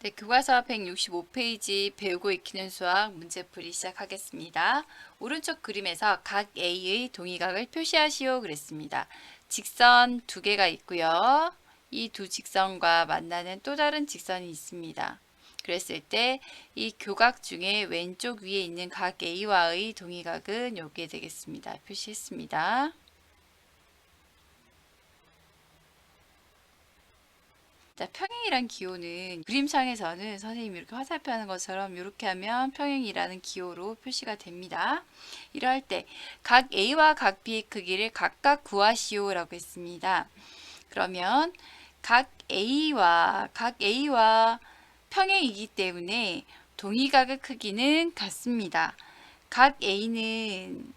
네, 교과서 165페이지 배우고 익히는 수학 문제풀이 시작하겠습니다. 오른쪽 그림에서 각 A의 동의각을 표시하시오 그랬습니다. 직선 두 개가 있고요. 이 두 직선과 만나는 또 다른 직선이 있습니다. 그랬을 때 이 교각 중에 왼쪽 위에 있는 각 A와의 동의각은 여기에 되겠습니다. 표시했습니다. 자, 평행이란 기호는 그림상에서는 선생님이 이렇게 화살표 하는 것처럼 이렇게 하면 평행이라는 기호로 표시가 됩니다. 이럴 때 각 A와 각 B의 크기를 각각 구하시오라고 했습니다. 그러면 각 A와 각 A와 평행이기 때문에 동의각의 크기는 같습니다. 각 A는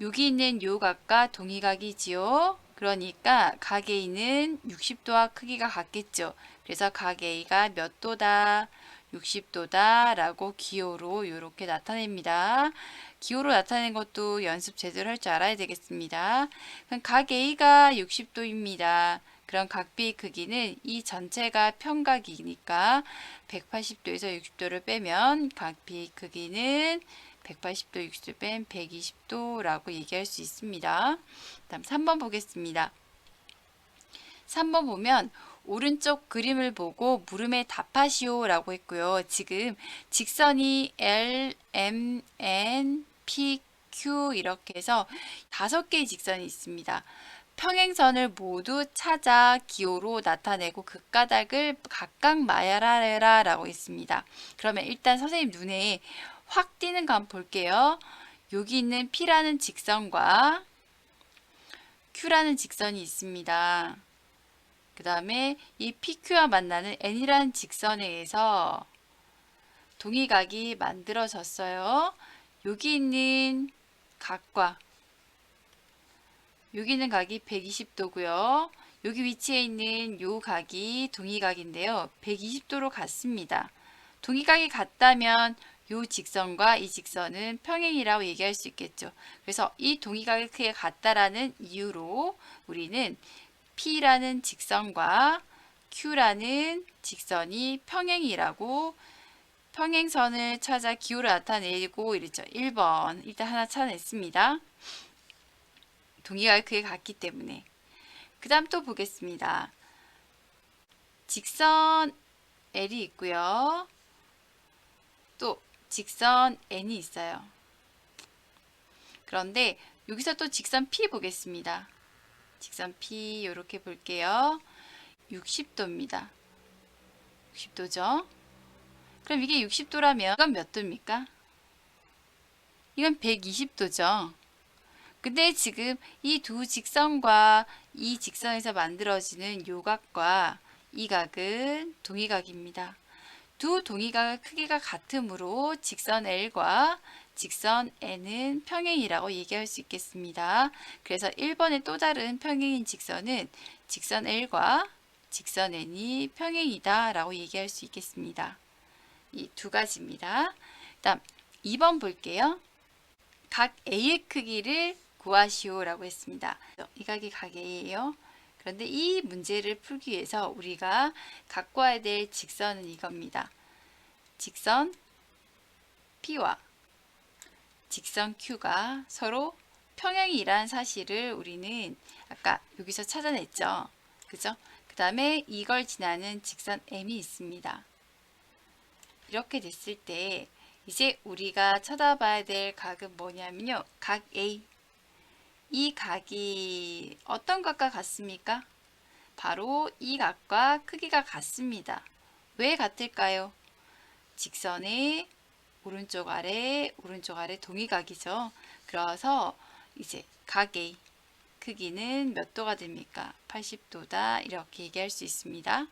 여기 있는 요 각과 동의각이지요. 그러니까 각 A는 60도와 크기가 같겠죠. 그래서 각 A가 몇 도다? 60도다 라고 기호로 이렇게 나타냅니다. 기호로 나타낸 것도 연습 제대로 할 줄 알아야 되겠습니다. 그럼 각 A가 60도입니다. 그럼 각 B의 크기는 이 전체가 평각이니까 180도에서 60도를 빼면 각 B의 크기는 180도, 60도 뺀 120도라고 얘기할 수 있습니다. 다음 3번 보겠습니다. 3번 보면 오른쪽 그림을 보고 물음에 답하시오 라고 했고요. 지금 직선이 L, M, N, P, Q 이렇게 해서 다섯 개의 직선이 있습니다. 평행선을 모두 찾아 기호로 나타내고 그 까닭을 각각 말하라 라고 했습니다. 그러면 일단 선생님 눈에 확 띄는 거 한번 볼게요. 여기 있는 P라는 직선과 Q라는 직선이 있습니다. 그 다음에 이 PQ와 만나는 N이라는 직선에 의해서 동의각이 만들어졌어요. 여기 있는 각과 여기 있는 각이 120도고요. 여기 위치에 있는 요 각이 동의각인데요. 120도로 같습니다. 동의각이 같다면 요 직선과 이 직선은 평행이라고 얘기할 수 있겠죠. 그래서 이 동의각의 크기가 같다라는 이유로 우리는 P라는 직선과 Q라는 직선이 평행이라고 평행선을 찾아 기호를 나타내고 이랬죠. 1번 일단 하나 찾아냈습니다. 동의각의 크기가 같기 때문에 그 다음 또 보겠습니다. 직선 L이 있고요. 또 직선 N이 있어요. 그런데 여기서 또 직선 P 보겠습니다. 직선 P 이렇게 볼게요. 60도입니다. 60도죠. 그럼 이게 60도라면 이건 몇 도입니까? 이건 120도죠. 근데 지금 이 두 직선과 이 직선에서 만들어지는 요 각과 이 각은 동의각입니다. 두 동의각의 크기가 같으므로 직선 L과 직선 N은 평행이라고 얘기할 수 있겠습니다. 그래서 1번의 또 다른 평행인 직선은 직선 L과 직선 N이 평행이다 라고 얘기할 수 있겠습니다. 이 두 가지입니다. 다음 2번 볼게요. 각 A의 크기를 구하시오 라고 했습니다. 이 각이 각 A예요. 그런데 이 문제를 풀기 위해서 우리가 갖고야 될 직선은 이겁니다. 직선 P와 직선 Q가 서로 평행이란 사실을 우리는 아까 여기서 찾아냈죠. 그죠? 그 다음에 이걸 지나는 직선 M이 있습니다. 이렇게 됐을 때 이제 우리가 쳐다봐야 될 각은 뭐냐면요. 각 A. 이 각이 어떤 각과 같습니까? 바로 이 각과 크기가 같습니다. 왜 같을까요? 직선의 오른쪽 아래, 오른쪽 아래 동의각이죠. 그래서 이제 각의 크기는 몇 도가 됩니까? 80도다. 이렇게 얘기할 수 있습니다.